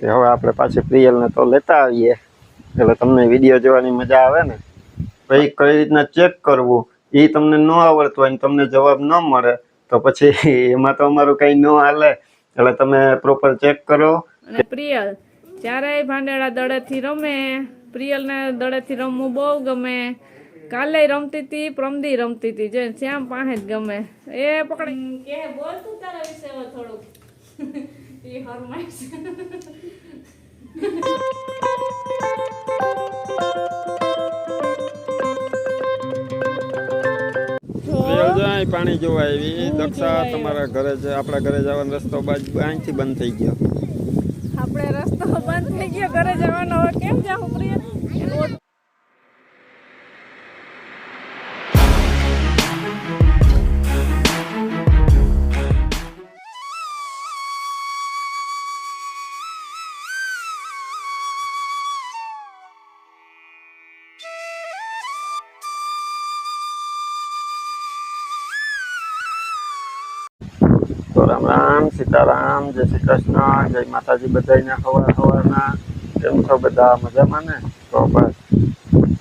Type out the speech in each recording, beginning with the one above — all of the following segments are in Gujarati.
કે હવે આપણે પાછી પ્રિયલને તો લેતા આવીએ. એટલે તમને વીડિયો જોવાની મજા આવે ને? પછી કઈ રીતના ચેક કરવું? એ તમને ન આવડતું હોય ને તમને જવાબ ન મળે તો પછી એમાં તો અમારું કંઈ ન હાલે. એટલે તમે પ્રોપર ચેક કરો. અને પ્રિયલ ચારેય ભાંડેડા દડેથી રમે પ્રિયલને દડેથી રમવું બહુ ગમે. કાલે રમતી હતી પ્રમદી રમતી હતી જો શ્યામ પાસે જ ગમે. એ પકડી. કે બોલ તું તારા વિશે થોડુંક. એ હરમાઈશ પાણી જોવા આવી દક્ષા તમારા ઘરે છે આપણા ઘરે જવાનો રસ્તો બાજુ અહીંથી બંધ થઈ ગયો. આપણે રસ્તો બંધ થઈ ગયો ઘરે જવાનો. કેમ જાઉં પ્રિયલ તો રામ રામ સીતારામ જય શ્રી કૃષ્ણ જય માતાજી બધાને હવાર હવારના કેમ છો બધા મજામાં ને તો બસ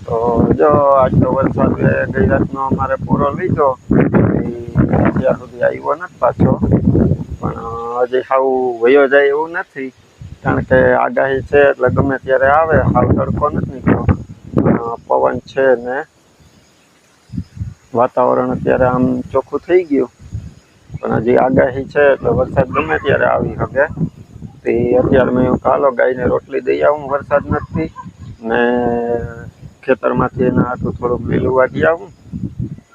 તો જો આજ તો વરસાદ ગઈ રાતનો અમારે પૂરો લીધો અત્યાર ત્યાં સુધી આવ્યો નથી પાછો પણ હજી હાવ વયો જાય એવું નથી કારણ કે આગાહી છે એટલે ગમે ત્યારે આવે હાલ તડકો નથી નીકળ્યો પવન છે ને વાતાવરણ અત્યારે આમ ચોખ્ખું થઈ ગયું પણ હજી આગાહી છે એટલે વરસાદ ગમે ત્યારે આવી શકે. તે અત્યારે મેં કાલો ગાયને રોટલી દઈ આવું, વરસાદ નથી. ને ખેતરમાંથી એના હાથું થોડુંક લીલું વાગી આવું.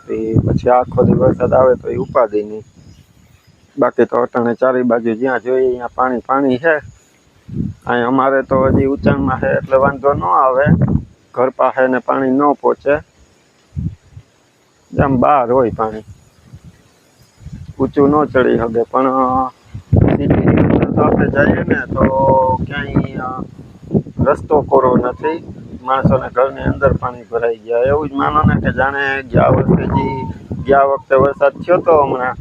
તે પછી આખો દી વરસાદ આવે તો એ ઉપાધિ નહીં. બાકી તો અટાણે ચારે બાજુ જ્યાં જોઈએ ત્યાં પાણી પાણી છે. અહીં અમારે તો હજી ઊંચાણમાં છે એટલે વાંધો ન આવે. ઘર પાસે ને પાણી ન પહોંચે. જેમ બહાર હોય પાણી. ઊંચું ન ચડી શકે. પણ આપણે જઈએ ને, તો ક્યાંય રસ્તો કોરો નથી. માણસોને ઘરની અંદર પાણી ભરાઈ ગયા. એવું જ માનો ને કે જાણે ગયા વર્ષે જે, ગયા વખતે વરસાદ થયો તો હમણાં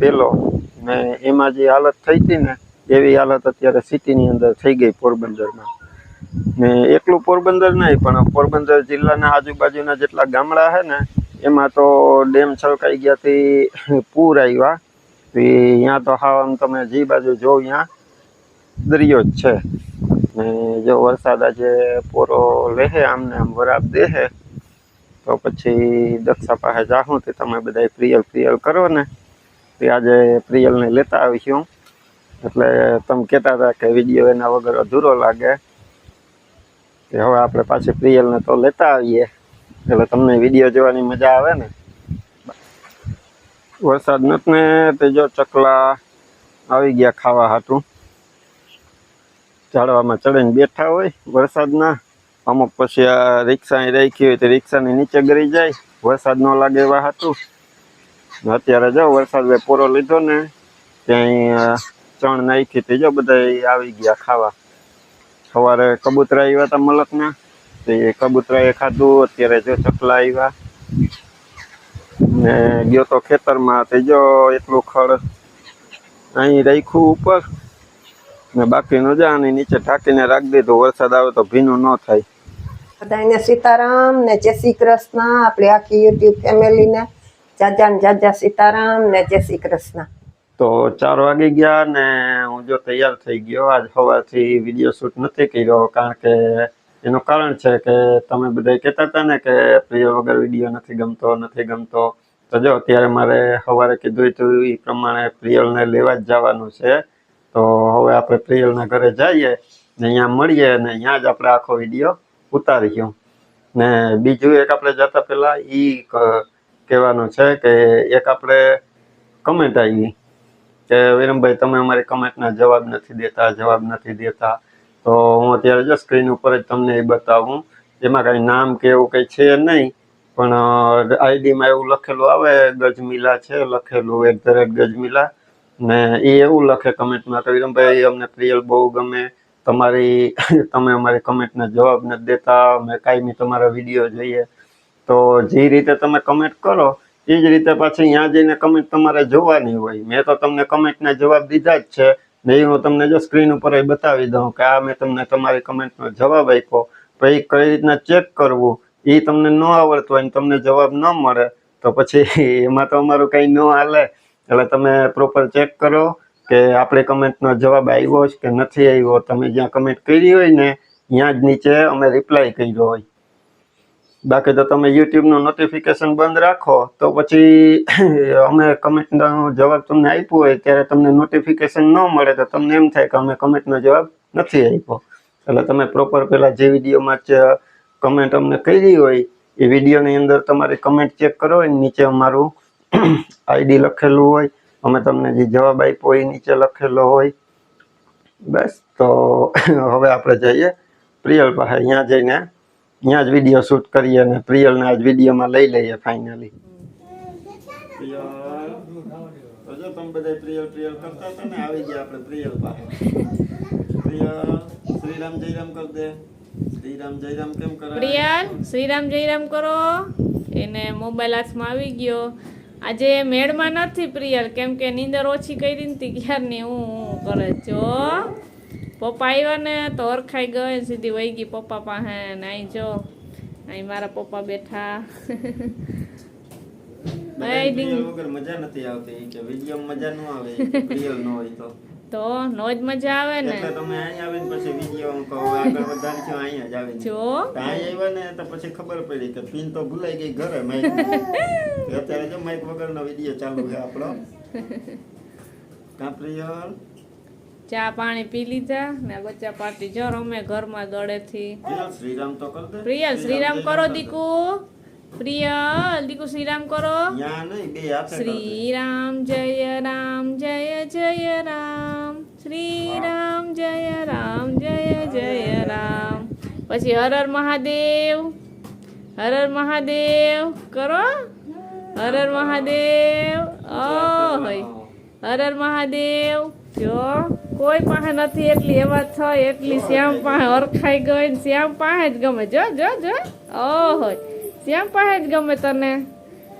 પેલો. ને એમાં જે હાલત થઈ હતી ને, એવી હાલત અત્યારે સિટીની અંદર થઈ ગઈ પોરબંદરમાં. ને એકલું પોરબંદર નહીં, પણ પોરબંદર જિલ્લાના આજુબાજુના જેટલા ગામડા છે ને એમાં તો ડેમ છલકાઈ ગયાથી પૂર આવ્યા. તો અહીંયા તો હાવ આમ તમે જે બાજુ જો ત્યાં દરિયો જ છે. ને જો વરસાદ આજે પૂરો લેહે આમને આમ વરાબ દેહે, તો પછી દક્ષા પાસે જાહું તે, તમે બધા પ્રિયલ પ્રિયલ કરો ને. તે આજે પ્રિયલને લેતા આવીશું. એટલે તમે કહેતા હતા કે વીડિયો એના વગર અધૂરો લાગે. કે હવે આપણે પાછી પ્રિયલને તો લેતા આવીએ. એટલે તમને વીડિયો જોવાની મજા આવે ને? વરસાદ નથી ને તે ચકલા આવી ગયા ખાવા હાટું. ઝાડવામાં ચડીને બેઠા હોય વરસાદના. અમુક પછી આ રિક્ષા રાખી હોય તો રિક્ષાની નીચે ગરી જાય. વરસાદ ન લાગે એવા હાટું. અત્યારે જો વરસાદ પૂરો લીધો ને, ત્યાં ચણ નાખી તે બધા આવી ગયા ખાવા. સવારે કબૂતરા આવ્યા હતા મલકના. તે કબૂતરાએ ખાધું અત્યારે જો ચકલા આવ્યા ને ગયો તો ખેતરમાં તે જો એટલું ખડ અહીં રાખ્યું ઉપર. ને બાકીનું જા અને નીચે ઢાંકીને રાખી દીધું. વરસાદ આવે તો ભીનું ન થાય. બધાને સીતારામ ને જય શ્રી કૃષ્ણ. આપણી આખી યુટ્યુબ ફેમિલીને જાજા ને જાજા સીતારામ ને જય શ્રી કૃષ્ણ. તો ચાર વાગી ગયા ને હું જો તૈયાર થઈ ગયો. આજ સવારથી વીડિયો શૂટ નથી કર્યો કારણ કે એનું કારણ છે કે તમે બધા કહેતા હતા ને કે પ્રિય વગર વીડિયો નથી ગમતો નથી ગમતો. તો જો, અત્યારે મારે સવારે કીધું હતું એ પ્રમાણે પ્રિયલને લેવા જ જવાનું છે. તો હવે આપણે પ્રિયલના ઘરે જઈએ ને અહીંયા મળીએ ને અહીંયા જ આપણે આખો વીડિયો ઉતારીશું. ને બીજું એક આપણે જતા પહેલાં એ કહેવાનું છે કે એક આપણે કમેન્ટ આવી કે, વિરમભાઈ, તમે અમારી કમેન્ટના જવાબ નથી દેતા, જવાબ નથી દેતા. તો હું અત્યારે જો સ્ક્રીન ઉપર જ તમને એ બતાવું. એમાં કાંઈ નામ કે એવું કંઈ છે નહીં, પણ આઈડીમાં એવું લખેલું આવે, ગજમીલા છે, લખેલું એટ ધ રેટ ગજમીલા. ને એ એવું લખે કમેન્ટમાં કે વિરમભાઈ, અમને પ્રિયલ બહુ ગમે. તમારી, તમે અમારી કમેન્ટના જવાબ નથી દેતા, અમે કાયમી તમારા વીડિયો જોઈએ. તો જે રીતે તમે કમેન્ટ કરો, એ જ રીતે પાછી ત્યાં જઈને કમેન્ટ તમારે જોવાની હોય. મેં તો તમને કમેન્ટના જવાબ દીધા જ છે. ને એ હું તમને જો સ્ક્રીન ઉપર એ બતાવી દઉં કે આ મેં તમને તમારી કમેન્ટનો જવાબ આપ્યો. પછી કઈ રીતના ચેક કરવું, એ તમને ન આવડતું હોય તમને જવાબ ન મળે, તો પછી એમાં તો અમારું કંઈ ન હાલે. એટલે તમે પ્રોપર ચેક કરો કે આપણે કમેન્ટનો જવાબ આવ્યો છે કે નથી આવ્યો. તમે જ્યાં કમેન્ટ કરી હોય ને, ત્યાં જ નીચે અમે રિપ્લાય કર્યો હોય. બાકી તો તમે યુટ્યુબનું નોટિફિકેશન બંધ રાખો, તો પછી અમે કમેન્ટનો જવાબ તમને આપ્યો હોય, ત્યારે તમને નોટિફિકેશન ન મળે તો તમને એમ થાય કે અમે કમેન્ટનો જવાબ નથી આપ્યો. એટલે તમે પ્રોપર પહેલાં જે વિડીયોમાં જ કમેન્ટ અમને કરી હોય, એ વિડીયોની અંદર તમારી કમેન્ટ ચેક કરો હોય, નીચે અમારું આઈડી લખેલું હોય, અમે તમને જે જવાબ આપ્યો હોય નીચે લખેલો હોય. બસ તો હવે આપણે જઈએ. પ્રિયલ પાસે ત્યાં જઈને ત્યાં જ વીડિયો શૂટ કરીએ અને પ્રિયલને આજ વિડીયોમાં લઈ લઈએ ફાઇનલી જો તમે બધા પ્રિયલ પ્રિયલ કરતા હતા ને? આવી ગયા આપણે પ્રિયલ પાસે પ્રિયલ શ્રીરામ જયરામ કર દે. શ્રીરામ જયરામ કેમ કરે પ્રિયાલ શ્રીરામ જયરામ કરો. એને મોબાઈલ હાથમાં આવી ગયો. આજે મેળમાં નથી પ્રિયલ કેમ કે નીંદર ઓછી કરી હતી ક્યારની હું હું કરે જો પપ્પા આવ્યા ને તો ઓરખાઈ ગઈ સીધી વહી ગઈ પપ્પા પાસે ને અહીં જો. અહીં મારા પપ્પા બેઠા. મજા નથી આવતી. કે વીડિયો મજા ન આવે ન હોય તો. તો નો જ મજા આવે ને. એટલે તમે અહીંયા આવીને પછી વીડિયો કહો આગળ છો અહીંયા જ આવીને. જો. અહીંયા આવ્યા ને તો પછી ખબર પડી કે પિન તો ભૂલાઈ ગઈ ઘરે અત્યારે જો વગરનો વીડિયો ચાલુ છે આપણો. કા પ્રિયલ ચા પાણી પી લીધા ને બચ્ચા પાર્ટી જો રમે ઘરમાં દડેથી પ્રિયલ શ્રીરામ તો કર પ્રિયલ શ્રીરામ કરો દીકુ. પ્રિયલ દીકુ શ્રીરામ કરો. શ્રીરામ જય રામ જય જય રામ. શ્રીરામ જય રામ જય જય રામ. પછી હર હર મહાદેવ હર હર મહાદેવ કરો. હર હર મહાદેવ ઓ હોય હર હર મહાદેવ જો. કોઈ પાસે નથી, એટલી એવા થઈ, એટલી શ્યામ પાસે ઓળખાઈ ગઈ ને શ્યામ પાસે જ ગમે. જો જો જો. ઓહો. શ્યામ પાસે જ ગમે તને.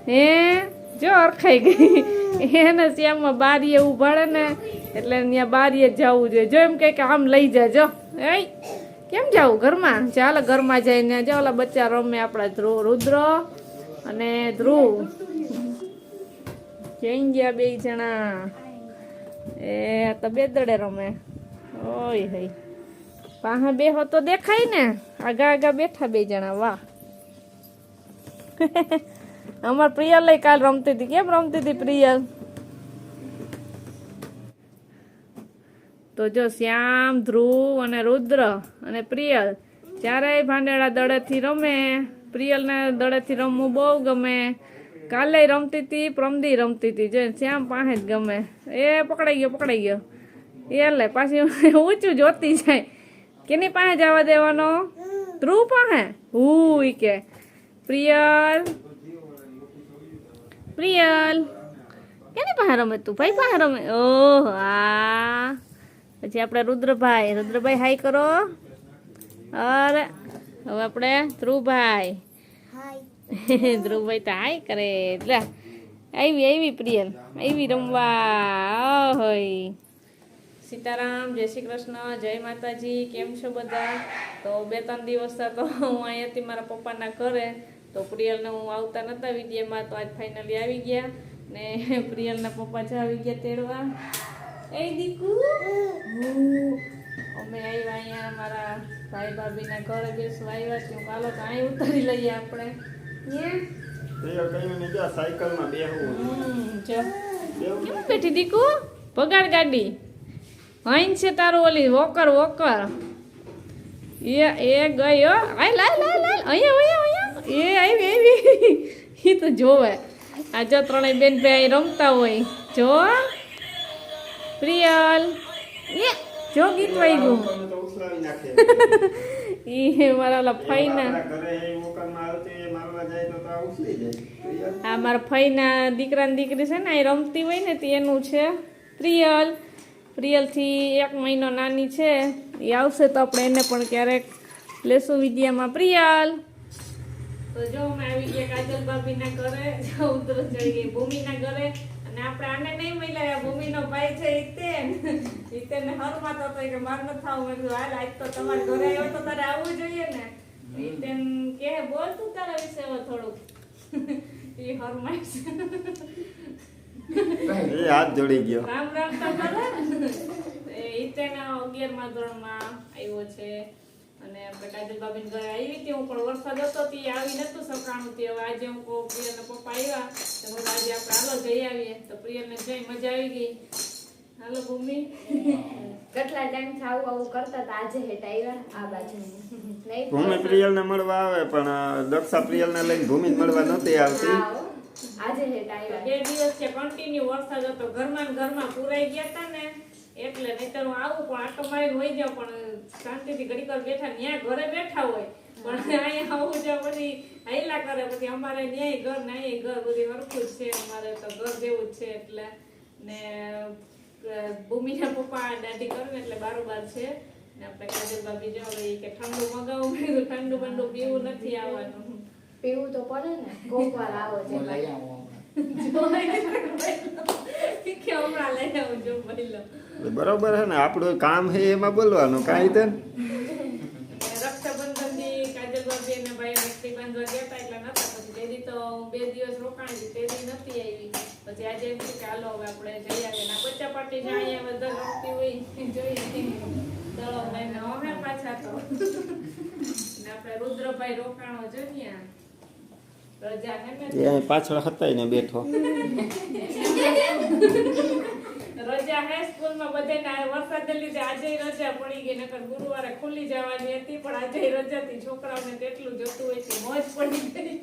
હે? જો ઓળખાઈ ગઈ. એને શ્યામમાં બારીએ ઉભાડે ને, એટલે ત્યાં બારીએ જ જવું જોઈએ. જો એમ કે આમ લઈ જાજો એ કેમ જવું ઘરમાં? ચાલો ઘરમાં જઈને જો ઓલા બચ્ચા રમે આપણા ધ્રુવ રુદ્ર અને ધ્રુવ. જઈ ગયા બે જણા. એ, તો બેદડે રમે. ઓય હઈ. પાહા બેહો તો દેખાય ને. આગા આગા બેઠા બે જણા, વાહ. અમાર પ્રિયલ લઈ કાલ રમતી હતી. કેમ રમતી હતી પ્રિયલ? તો જો શ્યામ, ધ્રુવ અને રુદ્ર અને પ્રિયલ ચારેય ભાંડેડા દડેથી રમે. પ્રિયલને દડેથી રમવું બહુ ગમે. કાલે રમતી હતી પ્રમદી રમતી હતી જો શ્યામ પાસે જ ગમે. એ પકડાઈ ગયો પકડાઈ ગયો. એ લે, પાછી ઊંચું જોતી જાય. કેની પાસે જવા દેવાનો? ધ્રુવ પાસે? હું કે, પ્રિયલ. પ્રિયલ. કેની પાસે રમે તું? ભાઈ પાસે રમે? ઓહ, આ. પછી આપણે રુદ્રભાઈ. રુદ્રભાઈ હાઈ કરો. અરે, હવે આપણે ધ્રુવભાઈ. ધ્રુવભાઈ તો હાય કરે. એટલે આવી આવી પ્રિયલ. આવી રમવા. હોય સીતારામ, જય શ્રી કૃષ્ણ, જય માતાજી, કેમ છો બધા? તો બે, ત્રણ દિવસ તો હું અહીંયાથી મારા પપ્પાના ઘરે. તો પ્રિયલને હું આવતા નહોતા વિડીયોમાં, તો આજ ફાઇનલી આવી ગયા. ને પ્રિયલના પપ્પા જ આવી ગયા તેડવા. એ દીકુ. અમે આવ્યા અહીંયા મારા ભાઈ ભાભીના ઘરે બેસવા આવ્યા છીએ. ચાલો તો અહીં ઉતારી લઈએ આપણે. બેઠી દીકુ? પગાર ગાડી. છે તારું ઓલી વોકર વોકર. એ એ ગયો. આય લાય લાય લાય અહીંયા અહીંયા અહીંયા. એ આવી આવી. એ તો જોવે. આ જો ત્રણેય બેન ભાઈ રમતા હોય. જો. પ્રિયલ. એ જો ગીત વાગ્યું. એ મારા ઓલા ફઈના. આપણા ઘરે એ મોકામાં આવતી એ મારવા જાય તો તો આ ઉછળી જાય. પ્રિયલ? આ મારા ફઈના દીકરા ને દીકરી છે ને એ રમતી હોય ને તે એનું છે. પ્રિયલ. પ્રિયલથી એક મહિનો નાની છે. એ આવશે તો આપણે એને પણ ક્યારેક લેશું વિદ્યામાં. પ્રિયલ! તો જો અમે આવી ગયા કાજલ ભાભીના ઘરે ઉતર જઈએ ભૂમિના ઘરે. અને આપણે આને નહીં મળ્યા ભૂમિનો ભાઈ છે ઇતેન હિતેન હરમાં તો કે માર ન થાવ. મેં કીધું હાલ આજ તો તમારે ઘરે આવ્યો તો તારે આવવું જોઈએ ને. ઇતેન કે બોલ તું તારા વિશે હવે થોડુંક. એ હરમાય છે. એ હાથ જોડી ગયો. રામ રામ તો કરો એ હિતેન અગિયારમાં ધોરણમાં આવ્યો છે. અને આપણે કાજલ બાબીન ઘરે આવી હતી હું પણ વરસાદ હતો તે આવી નતું સકાણું તે આજે હું કહું પ્રિયલના પપ્પા આવ્યા તો હું આજે આપણે હાલો જઈ આવીએ. તો પ્રિયલને જઈ મજા આવી ગઈ. હાલો ભૂમિ. કેટલા ટાઈમથી આવું આવું કરતા હતા? આજે હેઠ આવ્યા આ બાજુ ભૂમિ પ્રિયલ ને મળવા આવે પણ દક્ષા પ્રિયલ ને લઈને ભૂમિ મળવા નહોતી આવતી. આજે હેઠ આવ્યા બે દિવસ છે કન્ટિન્યુ વરસાદ હતો. ઘરમાં ને ઘરમાં પુરાઈ ગયા હતા ને. એટલે નહીતર હું આવું પણ આટો મારી હોય જાઉં પણ શાંતિથી ઘડીક બેઠા ત્યાં ઘરે બેઠા હોય. પણ અહીંયા આવું જાવ પછી હાઈલા કરે પછી અમારે ન્યાય ઘર ને ઘર બધી વરખું જ છે. અમારે તો ઘર જેવું જ છે એટલે ને ભૂમિના પપ્પા દાઢી કરે ને એટલે બારોબાર છે. ને આપણે કાજલ ભાભી જાવ એ કે ઠંડુ મગાવું. કીધું ઠંડુ બંડુ પીવું નથી આવવાનું. પીવું તો પડે ને કોક વાર આવો છે. બરોબર હે ને આપણું કામ હે એમાં બોલવાનું કાંઈ તે આપણે રુદ્રભાઈ રોકાણો છે ને પાછળ હતાઈને બેઠો. રજા હે સ્કૂલમાં બધાને વરસાદને લીધે આજે રજા પડી ગઈ નકર ગુરુવારે ખુલ્લી જવાની હતી પણ આજે રજા છોકરાઓને તેટલું જતું હોય છે મોજ પડી ગઈ.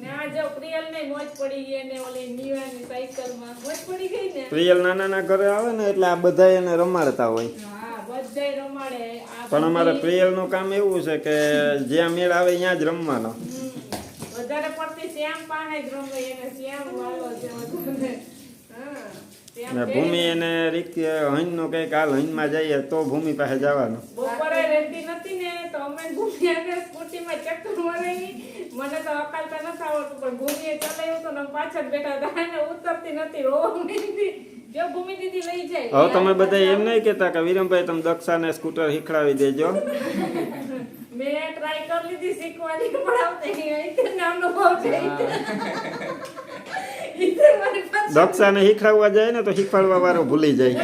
ને આ પ્રિયલ ને મોજ પડી ગઈ અને ઓલી નીવાની સાયકલમાં મોજ પડી ગઈ ને? પ્રિયલ નાનાના ઘરે આવે ને એટલે આ બધા એને રમાડતા હોય. રમાડે. પણ અમારે પ્રિયલનું કામ એવું છે કે જ્યાં મેળ આવે ત્યાં જ રમવાનો. શ્યામ જ એને છે ને ભૂમિ એને રીત હઈનનું કંઈક હાલ હઈનમાં જઈએ તો ભૂમિ પાસે જવાનું. બપોરે રહેતી નથી ને તો અમે ભૂમિયાને સ્કૂટીમાં ચક્કર મારેલી મને તો અકાલતા નથી આવડતું પણ ભૂમિએ ચલાવ્યું તો ને પાછળ બેઠા હતા અને ઉતરતી નથી રોવા માંડી. જો ભૂમિ દીદી લઈ જાય. હવે તમે બધા એમ નહીં કહેતા કે વિરમભાઈ તમે દક્ષાને સ્કૂટર શીખડાવી દેજો. મેં ટ્રાય કરી લીધી શીખવાની પણ આવતી નહીં. નામનો ભાવ છે. ઈતે મારી પાસે દક્ષાને શીખડાવવા જાય ને તો શીખવાડવા વાળો ભૂલી જાય.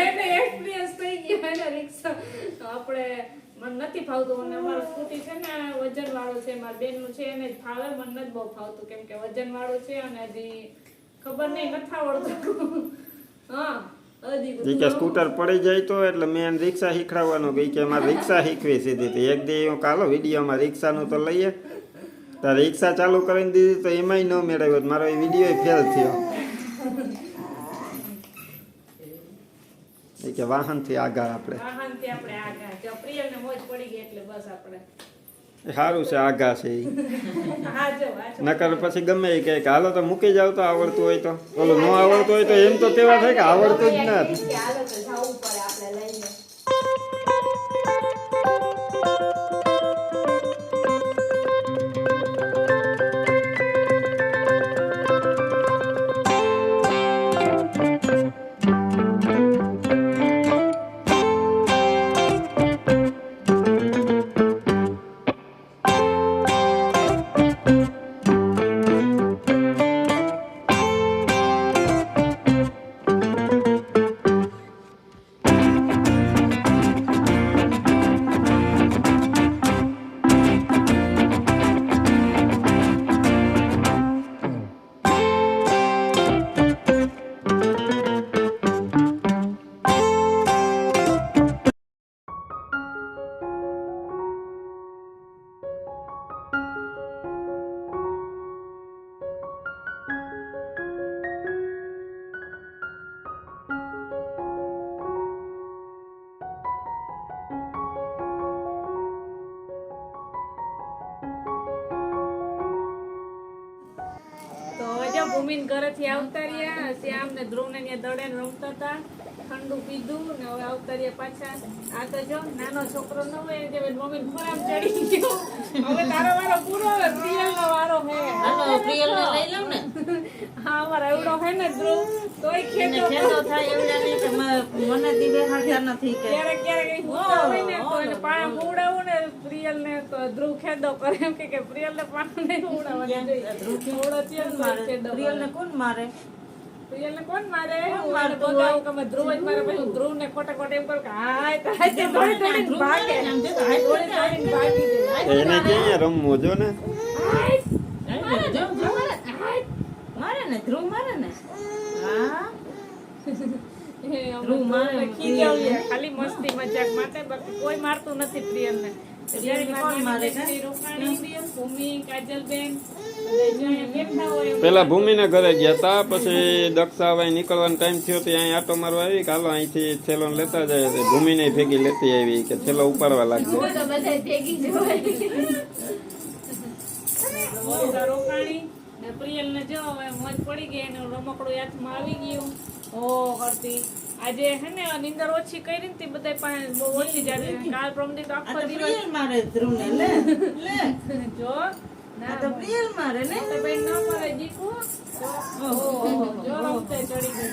એને experience થઈ ગયો એને રિક્ષા આપણે મને નથી ફાવતું મને અમારું સ્કૂટી છે ને વજન વાળું છે મારા બેનનું છે એને જ ફાવે મને નથી બહુ ફાવતું કેમ કે વજન વાળું છે અને હજી ખબર નહીં નથી આવડતું. હા. હજી કે સ્કૂટર પડી જાય તો એટલે મેં રિક્ષા શીખડાવવાનું ગઈ કે મારે રિક્ષા શીખવી સીધી એક દી હું કાલો વિડીયોમાં રિક્ષાનું તો લઈએ. તો રિક્ષા ચાલુ કરીને દીધી તો એમાંય ન મેળવ્યો મારો એ વીડિયો ફેલ થયો. એ કે વાહનથી આગળ આપણે. વાહનથી આપણે આગળ જો પ્રિયલને મોજ પડી ગઈ એટલે બસ આપણે એ સારું છે આઘા છે. નકર પછી ગમે એ કે હાલો તો મૂકી જાવ તો આવડતું હોય તો. ઓલો ન આવડતું હોય તો એમ તો તેવા થાય કે આવડતું જ નથી ધ્રુવ ને ત્યાં દડે રમતા હતા. ઠંડુ પીધું ને હવે આવતા પાછા આ તો જો નાનો છોકરો ન હોય કે મમ્મી ખોરાક ચડી ગયો. હવે તારો વારો પૂરો પ્રિયલ નો વારો હે. હાલો પ્રિયલ ને લઈ લઉં ને? હા અમાર એવડો હે ને ધ્રુવ તોય ખેતો ખેતો થાય એવડા નહીં કે મને દીવે હાજર નથી કે. ક્યારેક ક્યારેક હોય ને તો એને પાણી ઉડાવું ને પ્રિયલ ને ધ્રુવ ખેદો કરે એમ કે પ્રિયલ ને પાણી નહીં ઉડાવવાની ધ્રુવ ખેદો પ્રિયલ ને કોણ મારે? પ્રિયલ કોણ મારે? હું મારે એને કે ધ્રુવ જ મારે પછી ધ્રુવ ને ખોટે ખોટે એમ કરું કે હાય તો તે દોડી દોડીને ભાગે. આમ જો તો હાથ દોડી ભાગી જાય એને ક્યાં રમવું જો ને? હાય. હાય, જો, જો. મારે ને ધ્રુવ મારે ને? હા. ધ્રુવ મારે ખાલી મસ્તી મજાક માટે બાકી કોઈ મારતું નથી પ્રિયલને. કોણ મારે કાં? રોકાણી ભૂમિ કાજલબેન. બધા પેલા ભૂમિના ઘરે ગયા તા પછી દક્ષાભાઈ નીકળવાનો ટાઈમ થયો તો અહીં આટો મારવા આવી કે હાલો અહીંથી થેલો લેતા જાય ભૂમિ ભૂમિને ભેગી લેતી આવી કે થેલો ઉપાડવા લાગશે. ને પ્રિયલને જો હવે મોજ પડી ગઈ એનું રમકડું હાથમાં આવી ગયું. ઓ કરતી આજે હે ને નીંદર ઓછી કરી ને તે બધા પાસે બહુ ઓછી જાતી કાલ પ્રમદી તો આખો દિવસ મારે ધ્રુવ લે લે. જો આ તો પ્રિયલ મારે ને. તો બેન ન મળે દીકુ. જો રમતે ચડી ગઈ.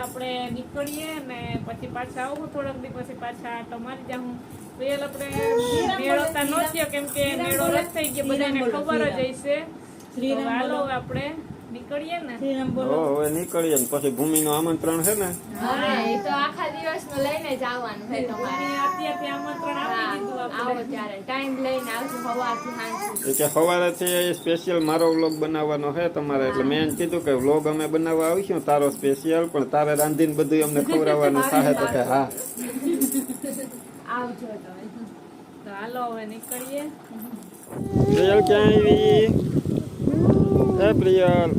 આપણે નીકળીએ ને પછી પાછા આવું થોડાક દી પછી. પાછા આટો મારી જાઉં પ્રિયલ આપણે મેળવતા ન થયો કેમ કે મેળો રદ થઈ ગયો. બધાને ખબર જ હશે. હાલો આપણે. નીકળીએ ને? હવે નીકળીએ ને પછી ભૂમિનું આમંત્રણ છે ને? હા એ તો આખા દિવસનું લઈને જ આવવાનું છે તમારે. અત્યારથી આમંત્રણ આપી દીધું આવો ત્યારે. ટાઈમ લઈને આવશું સવારથી સાંજ સ્પેશિયલ મારો વ્લોગ બનાવવાનો છે તમારે એટલે મેં કીધું કે વ્લોગ અમે બનાવવા આવીશું તારો સ્પેશિયલ પણ તારે રાંધીને બધું અમને ખવડાવવાનું થાય તો કે હા. આવજો તમે. તો હાલો હવે નીકળીએ. ક્યાં આવી? હે પ્રિયલ.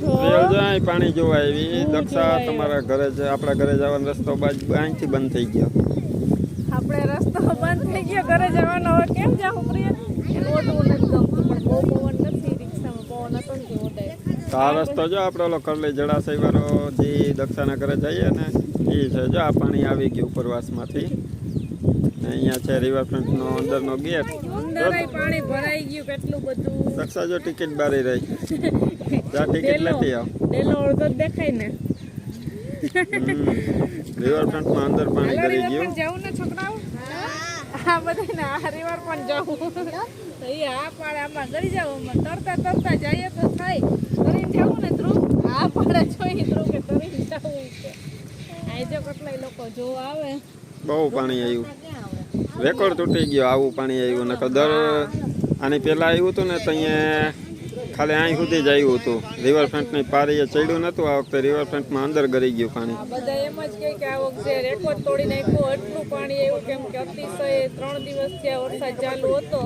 પ્રિયલ જાય પાણી જોવા આવી. દક્ષા તમારા ઘરે જ આપણા ઘરે જવાનો રસ્તો બાજ અહીંથી બંધ થઈ ગયો. આપણે રસ્તો બંધ થઈ ગયો. ઘરે જવાનો હવે કેમ જાઉં પ્રિય એનું ઓટવું નથી ગમતું પણ બહુ પવન નથી રિક્ષામાં પવન હતો ને તે ઓટે તો આ રસ્તો જો આપણે ઓલો કરલી જળાશય વાળો જે દક્ષાના ઘરે જઈએ ને એ છે. જો આ પાણી આવી ગયું ઉપરવાસમાંથી. અહીંયા છે રિવરફ્રન્ટનો અંદરનો ગેટ અંદર પાણી ભરાઈ ગયું કેટલું બધું? સક્ષા જો ટિકિટ બારી રહી. જા ટિકિટ લેતી આવ. ડેલો અડધો દેખાય ને. રિવરફ્રન્ટમાં અંદર પાણી ભરી ગયું. જવું ને છોકરાઓ. હા બધાને આ રિવર પણ જવું એ હા પાડે આમાં ગળી જાવ આમાં તરતા તરતા જઈએ તો થાય. તરીને જવું ને ધ્રુવ. આ પાડે જોઈએ ધ્રુવ કે તરીને જવું છે. આજે આ કેટલાય લોકો જોવા આવે. બહુ પાણી આવ્યું રેકોર્ડ તૂટી ગયો આવું પાણી આવ્યું, નકર દર આની પહેલાં આવ્યું હતું ને તો અહીંયા ખાલી અહીં સુધી જ આવ્યું હતું. રિવરફ્રન્ટની પારીએ ચડ્યું નહોતું, આ વખતે રિવરફ્રન્ટમાં અંદર ગરી ગયું પાણી. રેકોર્ડ તોડી નાખ્યો પાણી આવ્યું કેમ કે અતિશય ત્રણ દિવસ થયા વરસાદ ચાલુ હતો.